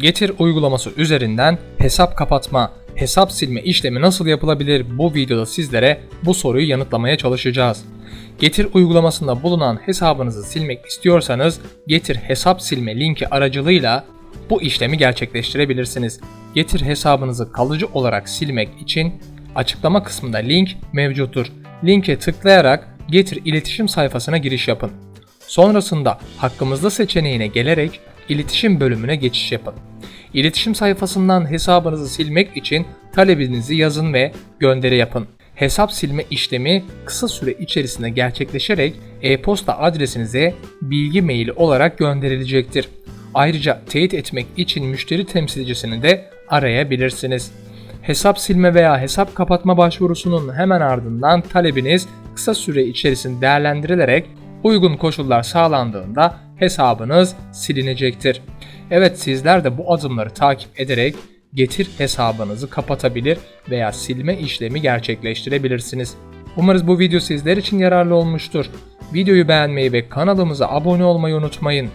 Getir uygulaması üzerinden hesap kapatma, hesap silme işlemi nasıl yapılabilir bu videoda sizlere bu soruyu yanıtlamaya çalışacağız. Getir uygulamasında bulunan hesabınızı silmek istiyorsanız Getir hesap silme linki aracılığıyla bu işlemi gerçekleştirebilirsiniz. Getir hesabınızı kalıcı olarak silmek için açıklama kısmında link mevcuttur. Linke tıklayarak Getir iletişim sayfasına giriş yapın. Sonrasında hakkımızda seçeneğine gelerek iletişim bölümüne geçiş yapın. İletişim sayfasından hesabınızı silmek için talebinizi yazın ve gönderi yapın. Hesap silme işlemi kısa süre içerisinde gerçekleşerek e-posta adresinize bilgi maili olarak gönderilecektir. Ayrıca teyit etmek için müşteri temsilcisini de arayabilirsiniz. Hesap silme veya hesap kapatma başvurusunun hemen ardından talebiniz kısa süre içerisinde değerlendirilerek uygun koşullar sağlandığında hesabınız silinecektir. Evet sizler de bu adımları takip ederek Getir hesabınızı kapatabilir veya silme işlemi gerçekleştirebilirsiniz. Umarız bu video sizler için yararlı olmuştur. Videoyu beğenmeyi ve kanalımıza abone olmayı unutmayın.